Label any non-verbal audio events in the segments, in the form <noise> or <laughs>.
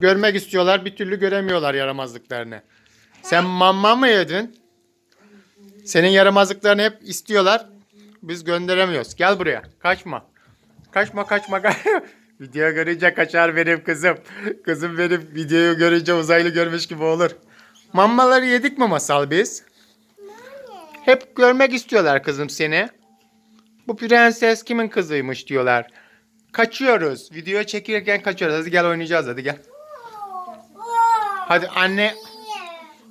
Görmek istiyorlar bir türlü göremiyorlar yaramazlıklarını. Sen mamma mı yedin? Senin yaramazlıklarını hep istiyorlar. Biz gönderemiyoruz. Gel buraya. Kaçma. Kaçma kaçma. <laughs> Video görünce kaçar benim kızım. Kızım benim videoyu görünce uzaylı görmüş gibi olur. Mammaları yedik mi masal biz? Hep görmek istiyorlar kızım seni. Bu prenses kimin kızıymış diyorlar. Kaçıyoruz. Video çekirken kaçıyoruz. Hadi gel oynayacağız hadi gel. Hadi anne.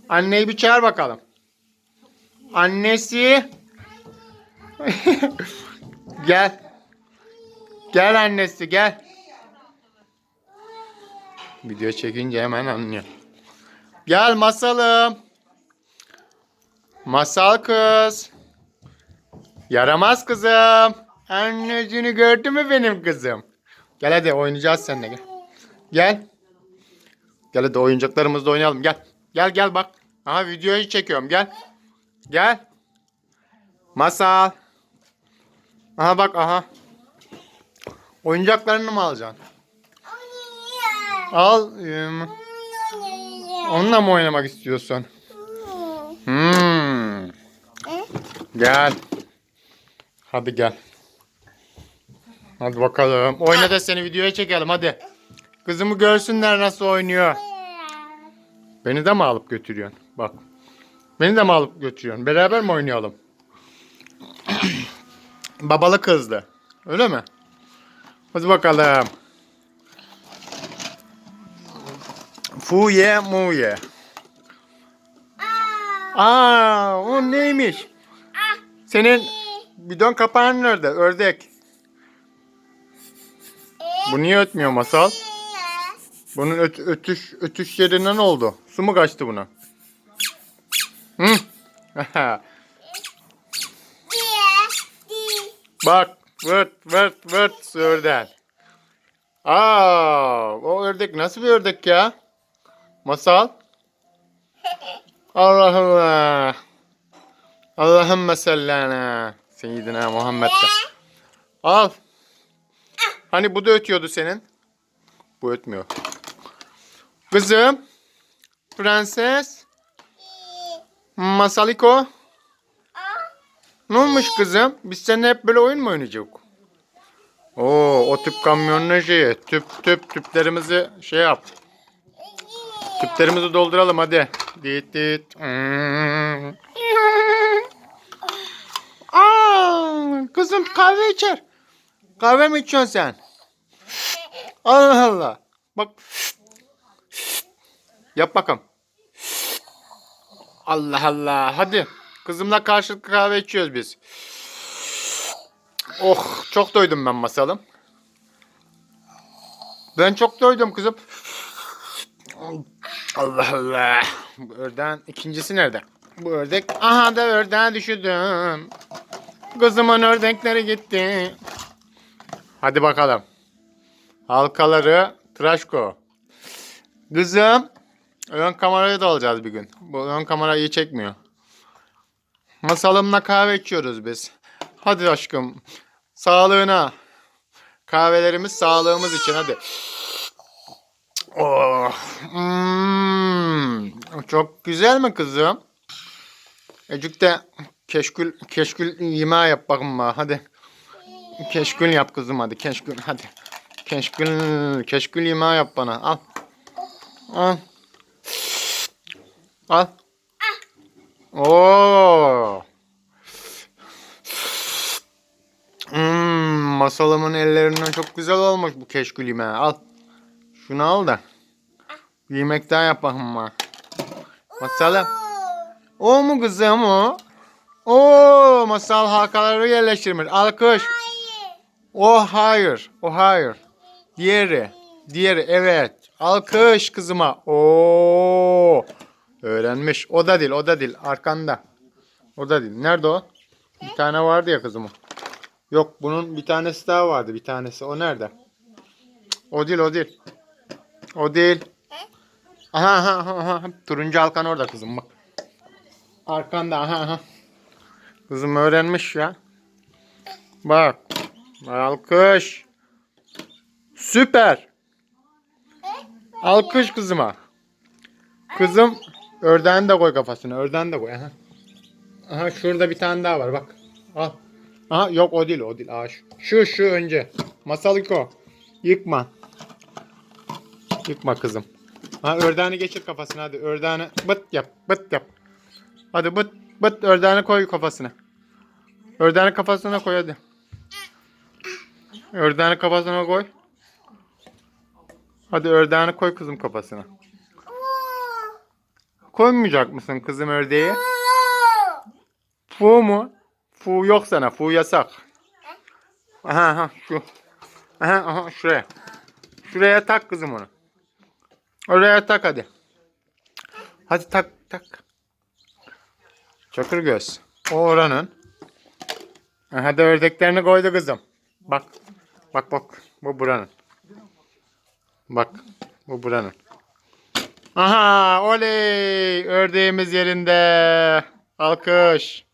Anneyi bir çağır bakalım. Annesi. <laughs> gel. Gel annesi gel. Video çekince hemen anlıyor. Gel masalım. Masal kız. Yaramaz kızım. Anneciğini gördü mü benim kızım? Gel hadi oynayacağız seninle gel. Gel. Gel hadi oyuncaklarımızla oynayalım gel. Gel gel bak. Aha videoyu çekiyorum gel. Gel. Masal. Aha bak aha. Oyuncaklarını mı alacaksın? Al. Onunla mı oynamak istiyorsun? Hmm. Gel. Hadi gel. Hadi bakalım. Oyna da seni videoya çekelim hadi. Kızımı görsünler nasıl oynuyor. Beni de mi alıp götürüyorsun? Bak. Beni de mi alıp götürüyorsun? Beraber mi oynayalım? <clears throat> Babalı kızdı. Öyle mi? Hadi bakalım. Fuye muye. Aa, o neymiş? Senin bidon kapağın nerede? Ördek. Bu niye ötmüyor masal? Bunun öt, ötüş ötüş yerine ne oldu? Su mu kaçtı buna? Hı? <laughs> Bak, vırt vırt vırt sığırdan. Aa, o ördek nasıl bir ördek ya? Masal? Allah Allah. Allahümme sellana. Seyyidina Muhammed'de. Al. Hani bu da ötüyordu senin. Bu ötmüyor. Kızım. Prenses. Masaliko. Ne olmuş kızım? Biz seninle hep böyle oyun mu oynayacak? Oo, o tüp kamyonun şeyi. Tüp tüp tüplerimizi şey yap. Tüplerimizi dolduralım hadi. Dit dit. Hmm. Aa, kızım kahve içer. Kahve mi içiyorsun sen? Allah Allah. Bak. Yap bakalım. Allah Allah. Hadi. Kızımla karşılıklı kahve içiyoruz biz. Oh çok doydum ben masalım. Ben çok doydum kızım. Allah Allah. Bu ördeğin ikincisi nerede? Bu ördek. Aha da ördeğe düşürdüm. Kızımın ördekleri gitti. Hadi bakalım. Halkaları tıraşko. Kızım. Ön kamerayı da alacağız bir gün. Bu ön kamera iyi çekmiyor. Masalımla kahve içiyoruz biz. Hadi aşkım. Sağlığına. Kahvelerimiz sağlığımız için hadi. Oh. Hmm. Çok güzel mi kızım? Ecik keşkül keşkül yemeği yap bakın bana hadi. Keşkül yap kızım hadi keşkül hadi. Keşkül keşkül yemeği yap bana al. Al. Al. Oo. Hmm, masalımın ellerinden çok güzel olmuş bu keşkül yemeği. Al. Şunu al da. Bir yemek daha yap bakın bana. Masalım. O mu kızım o? Oo, masal halkaları yerleştirmiş. Alkış. O hayır. O hayır. Diğeri. Diğeri evet. Alkış kızıma. Oo. Öğrenmiş. O da değil, o da değil. Arkanda. O da değil. Nerede o? Bir tane vardı ya kızım o. Yok bunun bir tanesi daha vardı. Bir tanesi. O nerede? O değil, o değil. O değil. Aha, aha, aha. Turuncu halkan orada kızım bak. Arkanda aha aha. Kızım öğrenmiş ya. Bak. Alkış. Süper. Alkış kızıma. Kızım ördeğini de koy kafasına. Ördeğini de koy. Aha. Aha şurada bir tane daha var bak. Al. Aha yok o değil o değil. Aa, şu, şu şu önce. Masaliko. Yıkma. Yıkma kızım. Ha ördeğini geçir kafasına hadi. Ördeğini bıt yap. Bıt yap. Hadi bıt bıt ördeğini koy kafasına. Ördeğini kafasına koy hadi. Ördeğini kafasına koy. Hadi ördeğini koy kızım kafasına. Koymayacak mısın kızım ördeği? Fu mu? Fu yok sana. Fu yasak. Aha aha şu. Aha aha şuraya. Şuraya tak kızım onu. Oraya tak hadi. Hadi tak tak. Çakır göz. O oranın. Hadi ördeklerini koydu kızım. Bak. Bak bak. Bu buranın. Bak. Bu buranın. Aha oley. Ördeğimiz yerinde. Alkış.